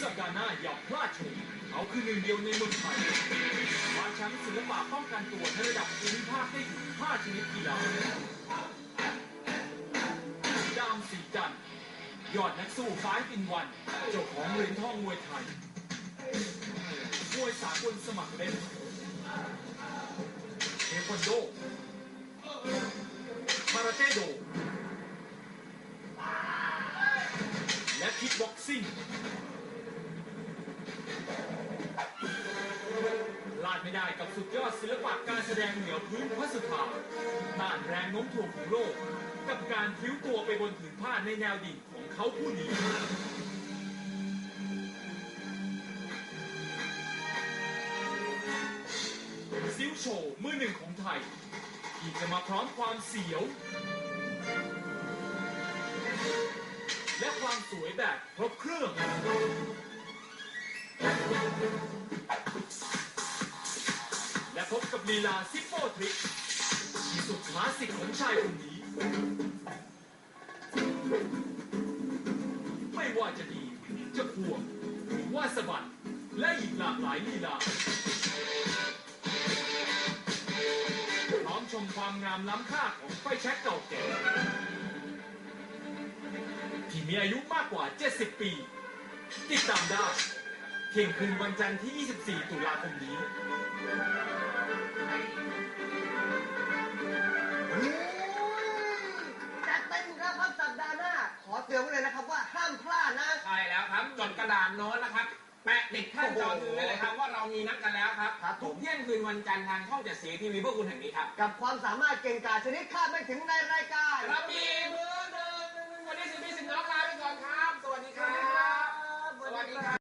สัปดาห์หน้าอย่าพลาดชมเขาคือหนึ่งเดียวในเมืองไทยมาแชมป์ศิลปะป้องกันตัวในระดับภูมิภาคได้ถึง5ชนิดกีฬาดามสีจันยอดนักสู้ฟ้ายปินวัน เจ้าของเหรียญทองมวยไทยมวยสากลสมัครเล่นเทควันโดคาราเต้โด และ คิกบ็อกซิ่งพลาดไม่ได้กับสุดยอดศิลปะการแสดงเหนือพื้นพระสุธาต้านแรงโน้มถ่วงของโลก กับการพลิ้วตัวไปบนผืนผ้าในแนวดิ่งของเขาผู้นี้ซิลโชว์มือหนึ่งของไทย ที่จะมาพร้อมความเสียว ความสวยแบบครบเครื่อง และพบกับลีลาซิปโปทริกที่สุดคลาสสิกของชายคนนี้ ไม่ว่าจะดีจะห่วงหรือว่าสะบัด และอีกหลากหลายลีลาพร้อมชมความงามล้ำค่าของไฟแช็กเก่าแก่ ที่มีอายุมากกว่า 70 ปี ติดตามได้เที่ยงคืนวันจันทร์ที่ 24 ตุลาคมนี้จัดเต็มครับครับสัปดาห์หน้า ขอเตือนไว้เลยนะครับว่าห้ามพลาดนะ ใช่แล้วครับจดกระดานโน้ตนะครับ แปะติดข้างจอถือไว้เลยครับ ว่าเรามีนัดกันแล้วครับ ครับผม ทุกเที่ยงคืนวันจันทร์ทางช่องเจ็ดสีทีวีเพื่อคุณแห่งนี้ครับกับความสามารถเก่งกาจชนิดคาดไม่ถึงในรายการกระบี่มือ